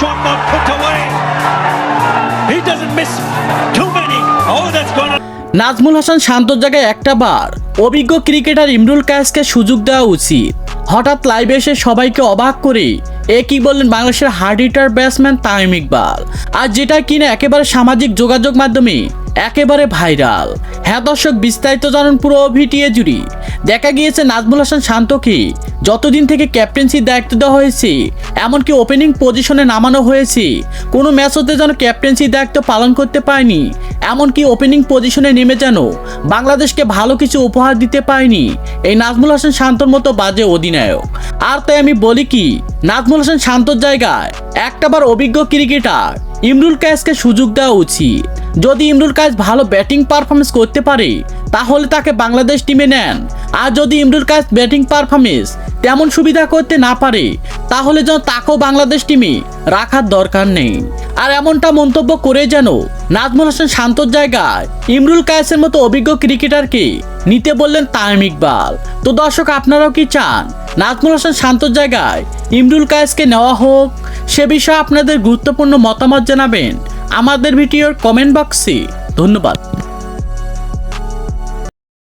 one not put away. He doesn't miss too many. Oh, that's gone. Nazmul Hasan শান্তর জায়গায় একটা বার অভিজ্ঞ ক্রিকেটার ইমরুল কায়েসকে সুযোগ দেওয়া উচিত হঠাৎ লাইভে এসে সবাইকে অবাক করে এ কি বললেন বাংলাদেশের hard hitter batsman Tamim Iqbal আর যেটা কিনা একেবারে সামাজিক যোগাযোগ মাধ্যমে একেবারে ভাইরাল হ্যাঁ দর্শক বিস্তারিত জানুন পুরো ভিটিএ জুড়ি দেখা গিয়েছে নাজমুল হাসান শান্তকে যতদিন থেকে ক্যাপ্টেন্সির দায়িত্ব দেওয়া হয়েছে, এমনকি ওপেনিং পজিশনে নামানো হয়েছে, কোনো ম্যাচ হতে যেন ক্যাপ্টেন্সির দায়িত্ব পালন করতে পারেনি। এমনকি ওপেনিং পজিশনে নেমে যেন বাংলাদেশকে ভালো কিছু উপহার দিতে পারেনি এই নাজমুল হাসান শান্তর মতো বাজে অধিনায়ক। আর তাই আমি বলি কি, নাজমুল হাসান শান্তর জায়গায় একটাবার অভিজ্ঞ ক্রিকেটার ইমরুল কায়েসকে সুযোগ দেওয়া উচিত। যদি ইমরুল কায়েস ভালো ব্যাটিং পারফরমেন্স করতে পারে, তাহলে তাকে বাংলাদেশ টিমে নেন। আর যদি ইমরুল কায়েস ব্যাটিং পারফরমেন্স তেমন সুবিধা করতে না পারে, তাহলে যেন তাকেও বাংলাদেশ টিমে রাখার দরকার নেই। আর এমনটা মন্তব্য করে যেন নাজমুল হাসান শান্তর জায়গায় ইমরুল কায়েসের মতো অভিজ্ঞ ক্রিকেটারকে নিতে বললেন তামিম ইকবাল। তো দর্শক, আপনারাও কি চান নাজমুল হাসান শান্তর জায়গায় ইমরুল কায়েসকে নেওয়া হোক? সে বিষয়ে আপনাদের গুরুত্বপূর্ণ মতামত জানাবেন। আমাদের ভিডিওর কমেন্ট বক্সে ধন্যবাদ।